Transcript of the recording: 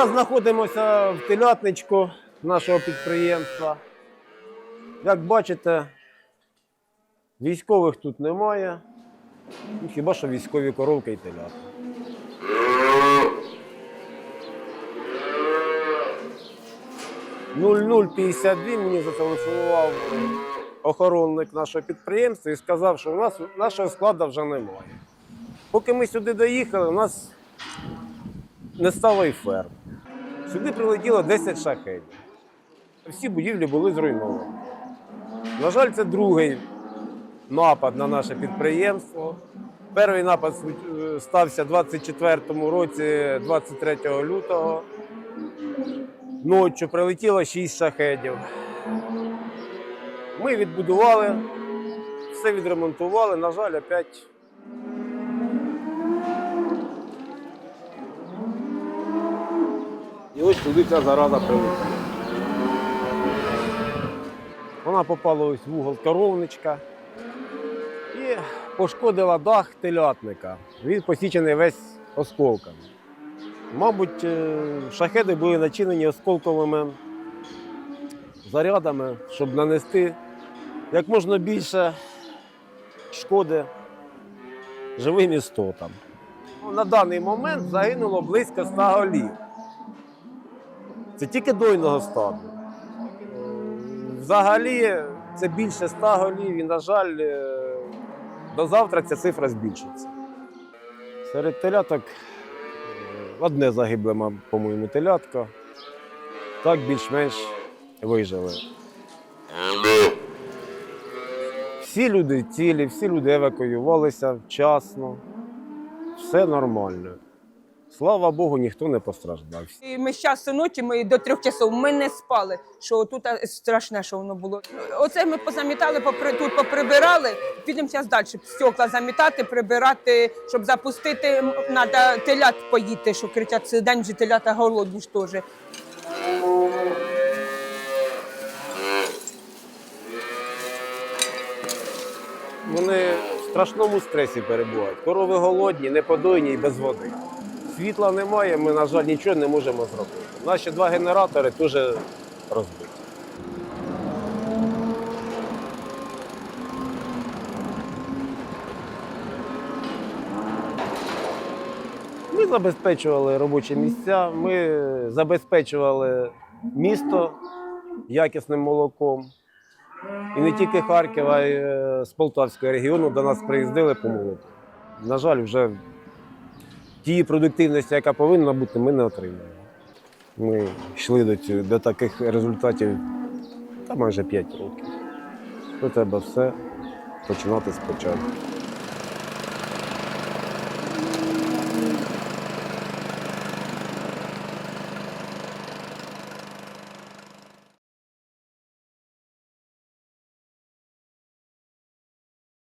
Зараз знаходимося в телятничку нашого підприємства. Як бачите, військових тут немає. Ну, хіба що військові коровки і телята. «0052» мені зателефонував охоронник нашого підприємства і сказав, що у нас нашого складу вже немає. Поки ми сюди доїхали, у нас не стало і ферм. Сюди прилетіло 10 шахедів. Всі будівлі були зруйновані. На жаль, це другий напад на наше підприємство. Перший напад е, стався у 24-му році, 23 лютого. Ночі прилетіло 6 шахедів. Ми відбудували, все відремонтували. На жаль, опять І ось туди ця зараза прилетіла. Вона попала ось в угол коровничка і пошкодила дах телятника. Він посічений весь осколками. Мабуть, е, шахеди були начинені осколковими зарядами, щоб нанести як можна більше шкоди живим істотам. Ну, На даний момент загинуло близько 100 голів. Це тільки дойного стаду. Взагалі це більше 100 голів і, на жаль, е, до завтра ця цифра збільшиться. Серед теляток е, одне загибле, по-моєму, телятко. Так більш-менш вижили. Всі люди цілі, всі люди евакуювалися вчасно. Все нормально. Слава Богу, ніхто не постраждав. І ми з часу ночі, ми до трьох часов ми не спали. Що тут страшне, що воно було. Оце ми позамітали, попри тут поприбирали. Підемо зараз далі. Стекла замітати, прибирати, щоб запустити. Треба телят поїти, що кричать цей день вже телята голодні ж теж. Вони в страшному стресі перебувають. Корови голодні, неподойні і без води. Світла немає, ми, на жаль, нічого не можемо зробити. Наші два генератори теж розбиті. Ми забезпечували робочі місця, ми забезпечували місто якісним молоком. І не тільки Харків, а й е, з Полтавського регіону до нас приїздили по молоку. На жаль, вже тієї продуктивності, яка повинна бути, ми не отримали. Ми йшли до, цього, до таких результатів та майже 5 років. То треба все починати спочатку.